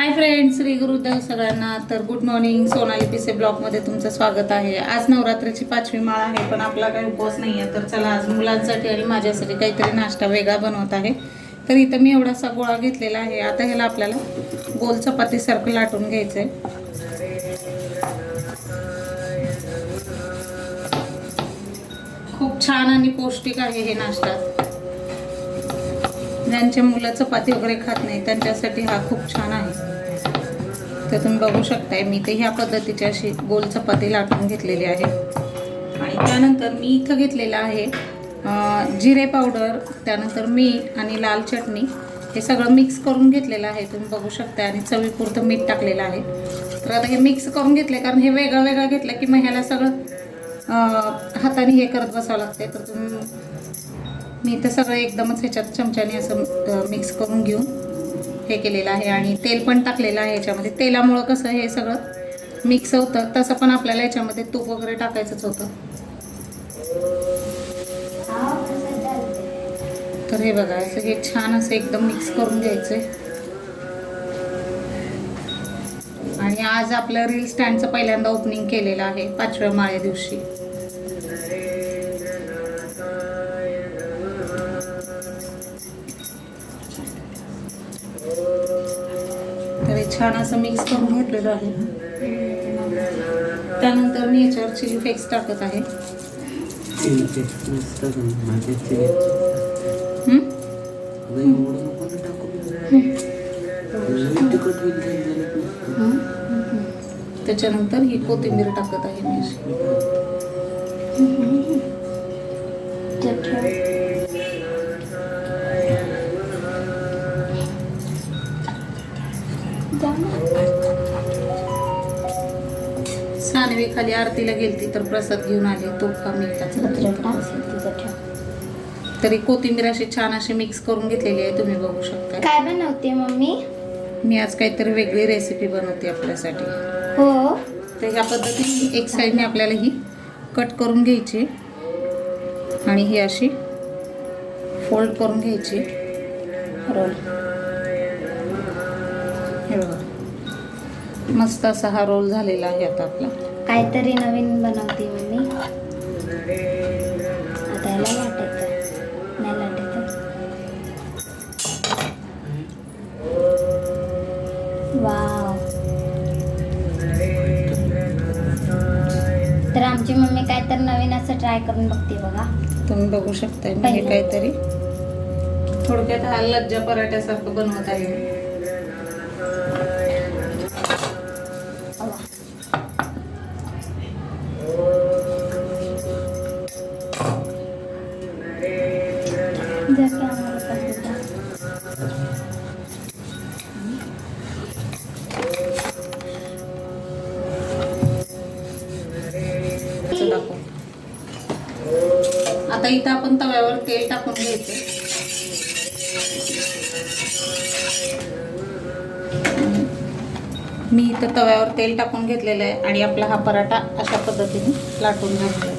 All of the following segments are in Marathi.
हाय फ्रेंड्स श्री गुरुदेव सगळ्यांना. तर गुड मॉर्निंग सोनाली पिसे ब्लॉगमध्ये तुमचं स्वागत आहे. आज नवरात्रीची पाचवी माळ आहे पण आपला काही उपवास नाही आहे. तर चला आज मुलांसाठी आणि माझ्यासाठी काहीतरी नाश्ता वेगळा बनवत आहे. तर इथं मी एवढासा गोळा घेतलेला आहे. आता ह्याला आपल्याला गोल चपातीसारखं लाटून घ्यायचं आहे खूप छान आणि पौष्टिक आहे हे नाश्ता. ज्यांचे मुलं चपाती वगैरे खात नाही त्यांच्यासाठी हा खूप छान आहे. तर तुम्ही बघू शकताय मी ते ह्या पद्धतीची अशी गोल चपाती लाटून घेतलेली आहे. आणि त्यानंतर मी इथं घेतलेलं आहे जिरे पावडर त्यानंतर मीठ आणि लाल चटणी. हे सगळं मिक्स करून घेतलेलं आहे तुम्ही बघू शकता आणि चवीपुरतं मीठ टाकलेलं आहे. तर आता हे मिक्स करून घेतले कारण हे वेगळं वेगळं घेतलं की मग ह्याला सगळं हाताने हे करत बसावं लागते तर तुम्ही मी तर सगळं एकदमच ह्याच्यात चमच्याने असं मिक्स करून घेऊन हे केलेलं आहे आणि तेल पण टाकलेलं आहे ह्याच्यामध्ये तेलामुळं कसं हे सगळं मिक्स होतं तसं पण आपल्याला याच्यामध्ये तूप वगैरे टाकायचंच होतं. तर हे बघा असं हे छान असं एकदम मिक्स करून घ्यायचं आणि आज आपलं रील स्टँडचं पहिल्यांदा ओपनिंग केलेलं आहे पाचव्या माळ्या दिवशी. छान असं मिक्स करून घेतलेलं आहे. त्यानंतर मी याच्यावर चिली फ्लेक्स टाकत आहे. हं? त्याच्यानंतर ही कोथिंबीर टाकत आहे मी सानवी खाली आरतीला गेलती तर प्रसाद घेऊन आली. तो मिठाचा तरी कोथिंबीर अशी छान अशी मिक्स करून घेतलेली आहे तुम्ही बघू शकता. काय बनवते मम्मी? मी आज काहीतरी वेगळी रेसिपी बनवते आपल्यासाठी. हो. तर ह्या पद्धतीने एक साईडने आपल्याला ही कट करून घ्यायची. आणि ही अशी फोल्ड करून घ्यायची. रोल. हे बघा. मस्त असा हा रोल झालेला आहे आता आपला. काहीतरी नवीन बनवते मम्मी. आता याला लाटायचं नाही लाटायचं वाव. तर आमची मम्मी काय तर नवीन असं ट्राय करून बघते बघा. तुम्ही बघू शकताय मी हे. काहीतरी. थोडक्यात हा लज्जा पराठ्यासारखं बनवत आहे. मी. की आम्हाला आता इथं आपण तव्यावर तेल टाकून घ्यायचं मी इथं तव्यावर तेल टाकून घेतलेलं आहे आणि आपला हा पराठा अशा पद्धतीने लाटून घेतला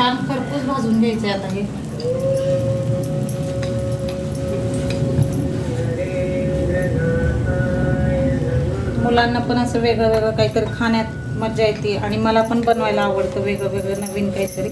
छान खरपूस भाजून घ्यायचे आता हे. मुलांना पण असं वेगळं वेगळं काहीतरी खाण्यात मजा येते आणि मला पण बनवायला आवडतं वेगळं वेगळं नवीन काहीतरी.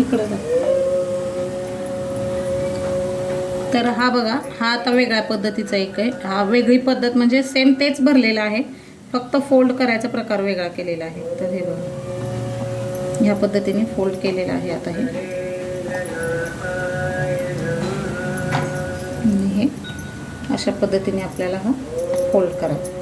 इकडं तर हा बघा हा आता वेगळ्या पद्धतीचा एक आहे. हा वेगळी पद्धत म्हणजे सेम तेच भरलेलं आहे. फक्त फोल्ड करायचा प्रकार वेगळा केलेला आहे. तर हे बघा. ह्या पद्धतीने फोल्ड केलेला आहे आता हे. हे अशा पद्धतीने आपल्याला हा फोल्ड करायचा.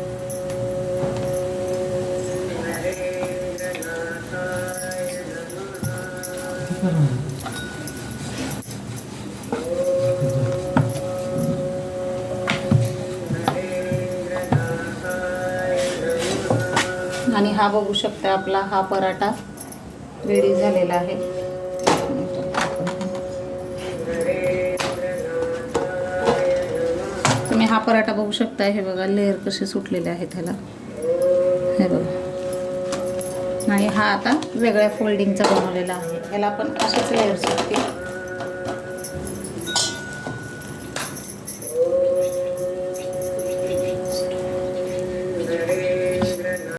आणि हा बघू शकता आपला हा पराठा रेडी झालेला आहे. तुम्ही हा पराठा बघू शकता हे बघा लेअर कसे सुटलेले आहेत त्याला हे बघा. आणि हा आता वेगळ्या फोल्डिंगचा बनवलेला आहे. याला पण असंच लेअर शकते